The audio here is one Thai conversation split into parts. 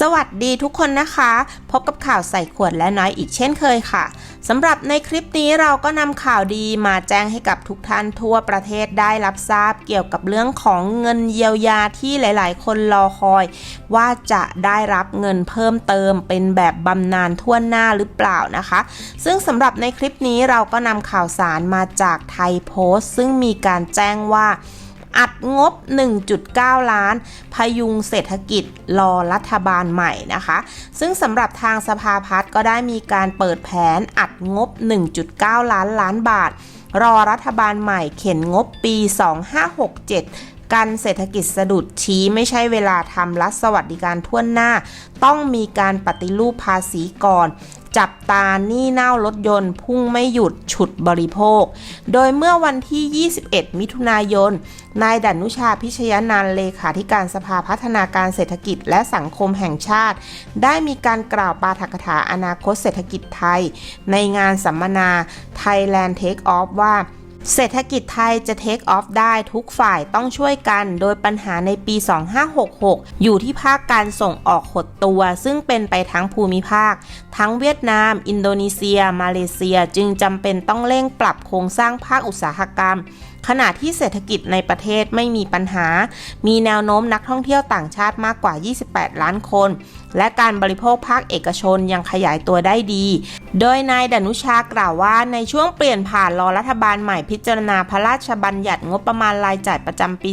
สวัสดีทุกคนนะคะ พบกับข่าวใส่ขวดและน้อยอีกเช่นเคยค่ะสำหรับในคลิปนี้เราก็นำข่าวดีมาแจ้งให้กับทุกท่านทั่วประเทศได้รับทราบเกี่ยวกับเรื่องของเงินเยียวยาที่หลาย ๆ คนรอคอย ว่าจะได้รับเงินเพิ่มเติมเป็นแบบบำนาญทั่วหน้าหรือเปล่านะคะ ซึ่งสำหรับในคลิปนี้เราก็นำข่าวสารมาจากไทยโพสต์ ซึ่งมีการแจ้งว่า อัดงบ 1.9 ล้าน พยุงเศรษฐกิจรอรัฐบาลใหม่นะคะ ซึ่งสำหรับทางสภาพัฒน์ก็ได้มีการเปิดแผนอัดงบ 1.9 ล้านล้านบาท รอรัฐบาลใหม่เข็นงบปี 2567กันเศรษฐกิจสะดุดชี้ไม่ใช่เวลาทำรัฐสวัสดิการทั่วหน้า ต้องมีการปฏิรูปภาษีก่อน จับตาหนี้เน่ารถยนต์ พุ่งไม่หยุดฉุดบริโภค โดยเมื่อวันที่ 21 มิถุนายน นายดันุชาพิชยนันเลขาธิการสภาพัฒนาการเศรษฐกิจและสังคมแห่งชาติ ได้มีการกล่าวปาฐกถาอนาคตเศรษฐกิจไทย ในงานสัมมนา Thailand Take Off ว่า เศรษฐกิจไทยจะเทคออฟได้ทุกฝ่ายต้องช่วยกัน โดยปัญหาในปี 2566 อยู่ที่ภาคการส่งออกหดตัว ซึ่งเป็นไปทั้งภูมิภาค ทั้งเวียดนาม อินโดนีเซีย มาเลเซีย จึงจำเป็นต้องเร่งปรับโครงสร้างภาคอุตสาหกรรม ขณะที่เศรษฐกิจในประเทศไม่มีปัญหา มีแนวโน้มนักท่องเที่ยวต่างชาติมากกว่า 28 ล้านคน และการบริโภคภาคเอกชนยังขยายตัวได้ดี โดยนายดนุชากล่าวว่าในช่วงเปลี่ยนผ่านรอรัฐบาลใหม่พิจารณาพระราชบัญญัติงบประมาณรายจ่ายประจำปี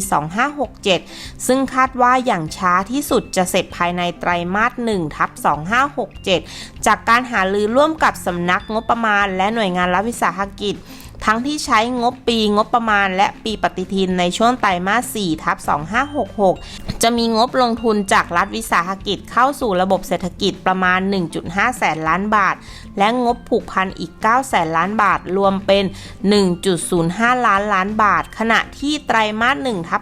2567 ซึ่งคาดว่าอย่างช้าที่สุดจะเสร็จภายในไตรมาส1ทับ2567 จากการหารือร่วมกับสำนักงบประมาณและหน่วยงานรัฐวิสาหกิจ ทั้งที่ใช้งบปีงบประมาณ และปีปฏิทินในช่วงไตรมาส4ทับ2566 จะมีงบลงทุนจากรัฐวิสาหกิจเข้าสู่ระบบเศรษฐกิจประมาณ 1.5 แสนล้านบาท และงบผูกพันอีก 9 แสนล้านบาท รวมเป็น 1.05 ล้านล้านบาท ขณะที่ไตรมาส1ทับ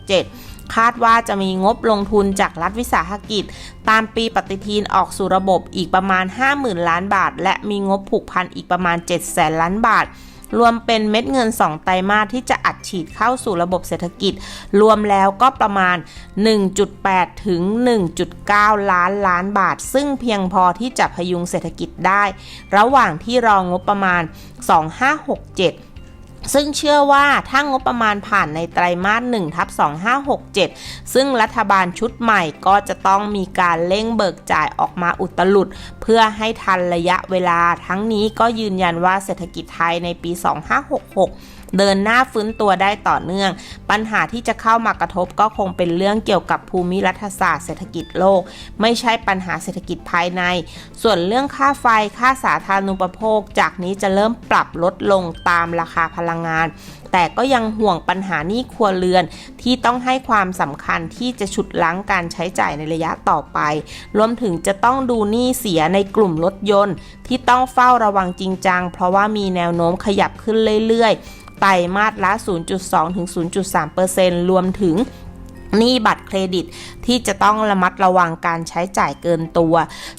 2567คาดว่าจะมีงบลงทุนจากรัฐวิสาหกิจ ตามปีปฏิทินออกสู่ระบบอีกประมาณ 50,000 ล้านบาท และมีงบผูกพันอีกประมาณ 7 แสนล้านบาท รวมเป็นเม็ดเงิน 2 ไตรมาสที่จะอัดฉีดเข้าสู่ระบบเศรษฐกิจ รวมแล้วก็ประมาณ 1.8 ถึง 1.9 ล้านล้านบาท ซึ่งเพียงพอที่จะพยุงเศรษฐกิจได้ ระหว่างที่รองงบประมาณ 2567 ซึ่งเชื่อว่าถ้างบประมาณผ่านในไตรมาส1ทับ2567 ซึ่งรัฐบาลชุดใหม่ก็จะต้องมีการเร่งเบิกจ่ายออกมาอุตลุด เพื่อให้ทันระยะเวลาทั้งนี้ก็ยืนยันว่าเศรษฐกิจไทยในปี 2566 เดินหน้าฟื้นตัวได้ต่อเนื่อง ปัญหาที่จะเข้ามากระทบก็คงเป็นเรื่องเกี่ยวกับภูมิรัฐศาสตร์เศรษฐกิจโลก ไม่ใช่ปัญหาเศรษฐกิจภายใน ส่วนเรื่องค่าไฟค่าสาธารณูปโภค จากนี้จะเริ่มปรับลดลงตามราคาพลังงาน แต่ก็ยังห่วงปัญหานี้ครัวเรือนที่ต้องให้ความสำคัญที่จะฉุดล้างการใช้จ่ายในระยะต่อไป รวมถึงจะต้องดูหนี้เสียในกลุ่มรถยนต์ ที่ต้องเฝ้าระวังจริงจัง เพราะว่ามีแนวโน้มขยับขึ้นเรื่อยๆ ไตรมาสละ 0.2 ถึง 0.3%รวมถึงหนี้บัตรเครดิตที่จะต้องระมัดระวังการใช้จ่ายเกินตัว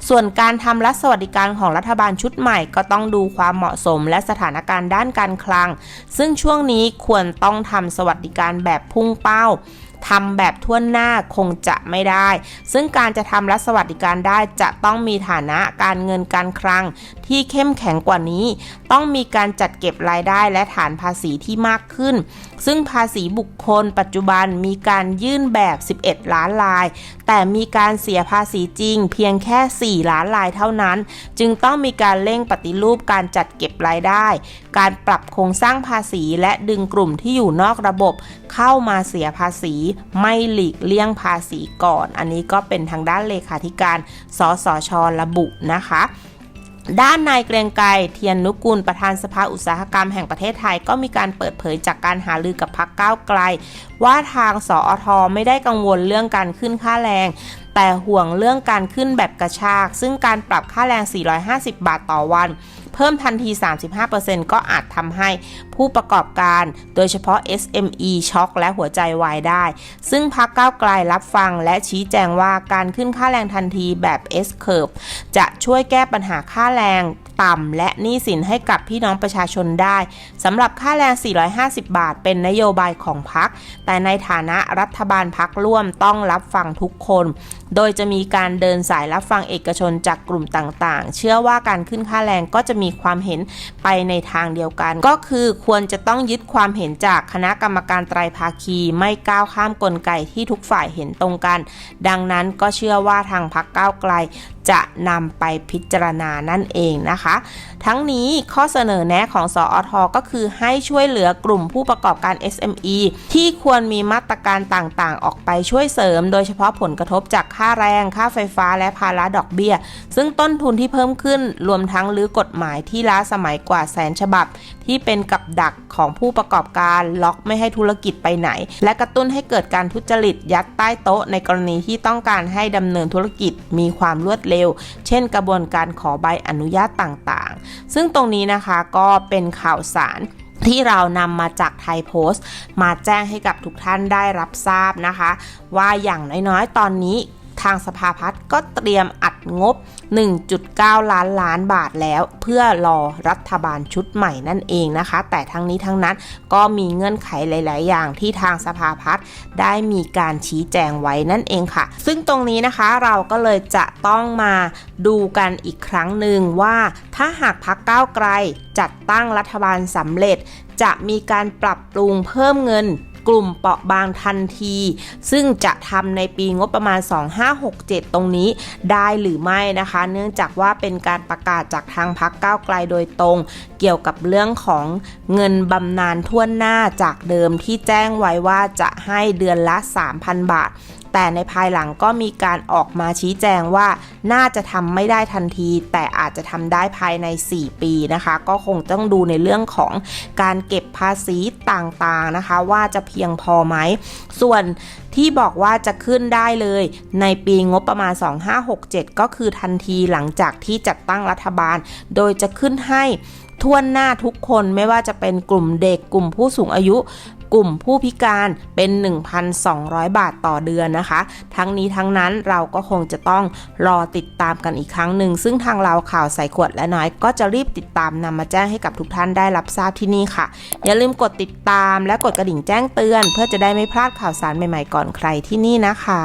ส่วนการทำรัฐสวัสดิการของรัฐบาลชุดใหม่ก็ต้องดูความเหมาะสมและสถานการณ์ด้านการคลัง ซึ่งช่วงนี้ควรต้องทำสวัสดิการแบบพุ่งเป้าทำแบบทั่วหน้าคงจะไม่ได้ ซึ่งการจะทำรัฐสวัสดิการได้จะต้องมีฐานะการเงินการคลัง ที่เข้มแข็งกว่านี้ ต้องมีการจัดเก็บรายได้และฐานภาษีที่มากขึ้น ซึ่งภาษีบุคคล ปัจจุบันมีการยื่นแบบ 11 ล้านลาย แต่มีการเสียภาษีจริง เพียงแค่ 4 ล้านลายเท่านั้น จึงต้องมีการเร่งปฏิรูปการจัดเก็บรายได้ การปรับโครงสร้างภาษีและดึงกลุ่มที่อยู่นอกระบบ เข้ามาเสียภาษี ไม่หลีกเลี่ยงภาษีก่อน อันนี้ก็เป็นทางด้านเลขาธิการ สสช ระบุนะคะ ด้านนายเกรียงไกรเทียนนุกุลประธานสภาอุตสาหกรรมแห่งประเทศไทยก็มีการเปิดเผยจากการหารือกับพักก้าวไกล ว่าทางสอทไม่ได้กังวลเรื่องการขึ้นค่าแรง แต่ห่วงเรื่องการขึ้นแบบกระชาก ซึ่งการปรับค่าแรง 450 บาทต่อวัน เพิ่มทันที 35%ก็อาจทำให้ผู้ประกอบการ โดยเฉพาะ SME ช็อกและหัวใจวายได้ ซึ่งพักก้าวไกลรับฟังและชี้แจงว่าการขึ้นค่าแรงทันทีแบบ S curve จะ ช่วยแก้ปัญหาค่าแรงต่ำและหนี้สินให้กับพี่น้องประชาชนได้สำหรับค่าแรง 450 บาท เป็นนโยบายของพัก แต่ในฐานะรัฐบาลพักร่วมต้องรับฟังทุกคน โดยจะมีการเดินสายรับฟังเอกชนจากกลุ่มต่างๆ เชื่อว่าการขึ้นค่าแรงก็จะมีความเห็นไปในทางเดียวกัน ก็คือควรจะต้องยึดความเห็นจากคณะกรรมการไตรภาคี ไม่ก้าวข้ามกลไกที่ทุกฝ่ายเห็นตรงกัน ดังนั้นก็เชื่อว่าทางพักก้าวไกล จะนำไปพิจารณานั่นเองนะคะ ทั้งนี้ข้อเสนอแนะของสอทก็คือให้ช่วยเหลือกลุ่มผู้ประกอบการ SME ที่ควรมีมาตรการต่างๆ ออกไปช่วยเสริม โดยเฉพาะผลกระทบจากค่าแรง ค่าไฟฟ้าและภาระดอกเบี้ย ซึ่งต้นทุนที่เพิ่มขึ้นรวมทั้งรื้อกฎหมายที่ล้าสมัยกว่าแสนฉบับ ที่เป็นกับดักของผู้ประกอบการล็อกไม่ให้ธุรกิจไปไหน และกระตุ้นให้เกิดการทุจริตยัดใต้โต๊ะ ในกรณีที่ต้องการให้ดำเนินธุรกิจมีความรวดเร็วเช่นกระบวนการขอใบอนุญาตต่างๆ ซึ่งตรงนี้นะคะก็เป็นข่าวสารที่เรานำมาจากไทยโพสต์ มาแจ้งให้กับทุกท่านได้รับทราบนะคะ ว่าอย่างน้อยๆ ตอนนี้ทางสภาพัฒน์ก็เตรียมอ งบ 1.9 ล้านล้านบาทแล้ว เพื่อรอรัฐบาลชุดใหม่นั่นเองนะคะ แต่ทั้งนี้ทั้งนั้นก็มีเงื่อนไขหลาย ๆ อย่างที่ทางสภาพัฒน์ได้มีการชี้แจงไว้นั่นเองค่ะ ซึ่งตรงนี้นะคะเราก็เลยจะต้องมาดูกันอีกครั้งหนึ่งว่าถ้าหากพักก้าวไกลจัดตั้งรัฐบาลสำเร็จ จะมีการปรับปรุงเพิ่มเงิน กลุ่มเปราะบางทันที ซึ่งจะทำในปีงบประมาณ 2567 ตรงนี้ได้หรือไม่นะคะ เนื่องจากว่าเป็นการประกาศจากทางพักก้าวไกลโดยตรง เกี่ยวกับเรื่องของเงินบำนาญทั่วหน้าจากเดิมที่แจ้งไว้ว่าจะให้เดือนละ 3,000 บาท แต่ในภายหลังก็มีการออกมาชี้แจงว่าน่าจะทำไม่ได้ทันที แต่อาจจะทำได้ภายใน 4 ปีนะคะ ก็คงต้องดูในเรื่องของการเก็บภาษีต่างๆนะคะ ว่าจะเพียงพอไหม ส่วนที่บอกว่าจะขึ้นได้เลยในปีงบประมาณ 2567 ก็คือทันทีหลังจากที่จัดตั้งรัฐบาล โดยจะขึ้นให้ทั่วหน้าทุกคนไม่ว่าจะเป็นกลุ่มเด็กกลุ่มผู้สูงอายุ กลุ่มผู้พิการเป็น 1,200 บาทต่อเดือนนะคะ ทั้งนี้ทั้งนั้นเราก็คงจะต้องรอติดตามกันอีกครั้งหนึ่ง ซึ่งทางเราข่าวใส่ขวดและน้อยก็จะรีบติดตามนำมาแจ้งให้กับทุกท่านได้รับทราบที่นี่ค่ะ อย่าลืมกดติดตามและกดกระดิ่งแจ้งเตือน เพื่อจะได้ไม่พลาดข่าวสารใหม่ๆก่อนใครที่นี่นะคะ